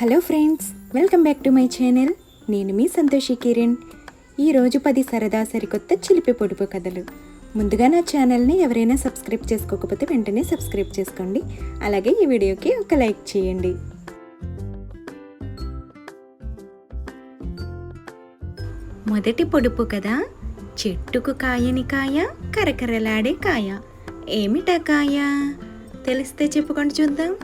Hello friends welcome back to my channel. నేను మీ సంతోషి కిరణ్. ఈరోజు పది సరదా సరికొత్త చిలిపి పొడుపు కథలు. ముందుగా నా ఛానల్ని ఎవరైనా సబ్స్క్రైబ్ చేసుకోకపోతే వెంటనే సబ్స్క్రైబ్ చేసుకోండి. అలాగే ఈ వీడియోకి ఒక లైక్ చేయండి. మొదటి పొడుపు కదా చెట్టుకు కాయని కాయ కరకరలాడే కాయ. ఏమిటా కాయ? తెలిస్తే చెప్పుకొని చూద్దాం.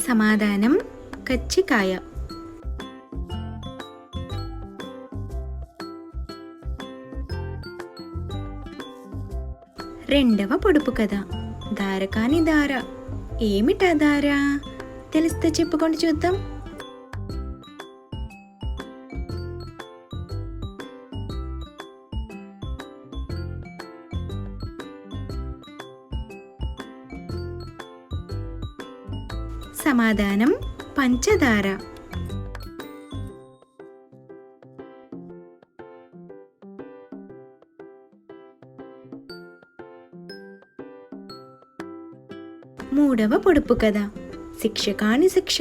సమాధానం కచ్చికాయ. రెండవ పొడుపు కథ. దార కాని దార ఏమిటా దార తెలిస్తే చెప్పుకొని చూద్దాం. సమాధానం పంచదార. మూడవ పొడుపు కథ. శిక్ష కాని శిక్ష.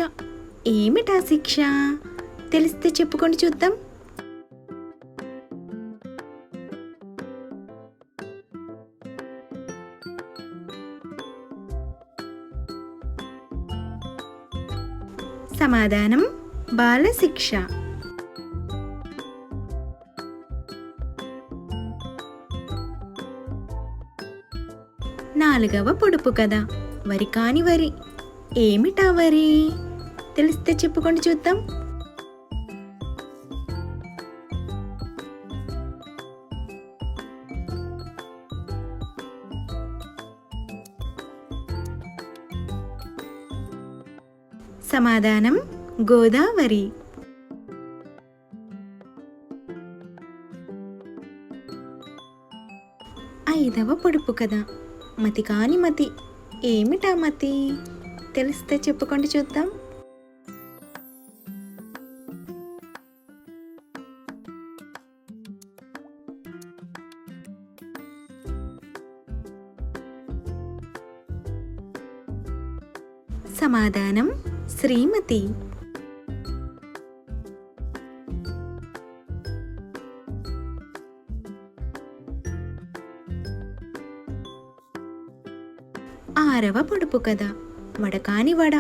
ఏమిటా శిక్ష? తెలిస్తే చెప్పుకొని చూద్దాం. సమాధానం బాలశిక్ష నాలుగవ పొడుపు కథ. వరి కాని వరి. ఏమిటా వరి? తెలిస్తే చెప్పుకొని చూద్దాం. సమాధానం గోదావరి. ఐదవ పొడుపు కథ. మతి కాని మతి. ఏమిటా మతి? తెలిస్తే చెప్పుకోండి చూద్దాం. సమాధానం శ్రీమతి. ఆరవ పొడుపు కథ వడకాని వడ.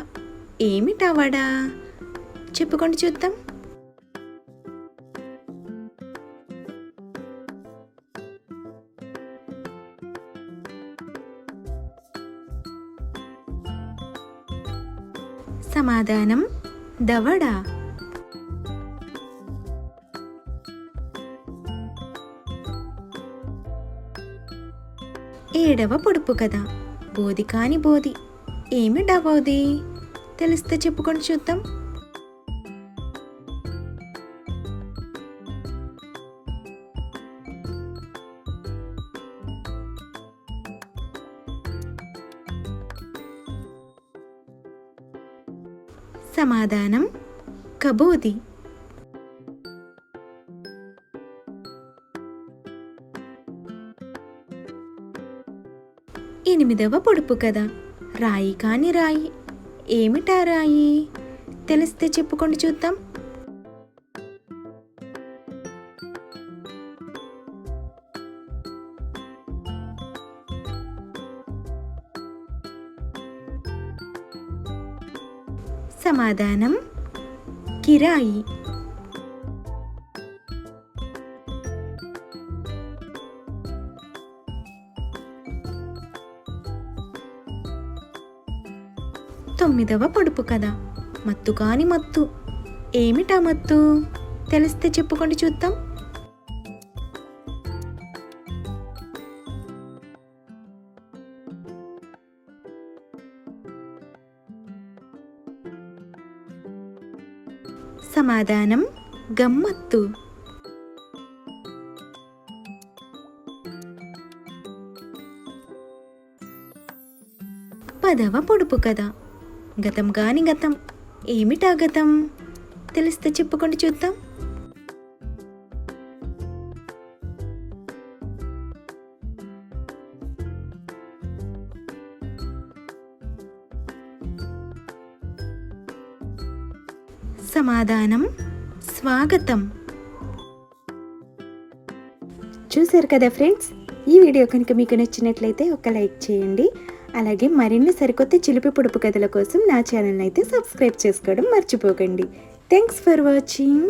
ఏమిటా వడ? చెప్పుకొని చూద్దాం. సమాధానం దవడ ఏడవ పొడుపు కదా బోధి కాని బోధి. ఏమి డబోది? తెలిస్తే చెప్పుకొని చూద్దాం. సమాధానం కబోది. ఎనిమిదవ పొడుపు కదా రాయి కాని రాయి. ఏమిటా రాయి? తెలిస్తే చెప్పుకొని చూద్దాం. సమాధానం కిరాయి. తొమ్మిదవ పొడుపు కథ. మత్తు కాని మత్తు. ఏమిటా మత్తు? తెలిస్తే చెప్పుకొని చూద్దాం. సమాధానం గమ్మత్తు. పదవ పొడుపు కథ. గతం గాని గతం. ఏమిటా గతం? తెలిస్తే చెప్పుకుంటూ చూద్దాం. సమాధానం స్వాగతం. చూశారు కదా ఫ్రెండ్స్? ఈ వీడియో కనుక మీకు నచ్చినట్లయితే ఒక లైక్ చేయండి. అలాగే మరిన్ని సరికొత్త చిలిపి పొడుపు కథల కోసం నా ఛానల్ అయితే సబ్స్క్రైబ్ చేసుకోవడం మర్చిపోకండి. Thanks for watching.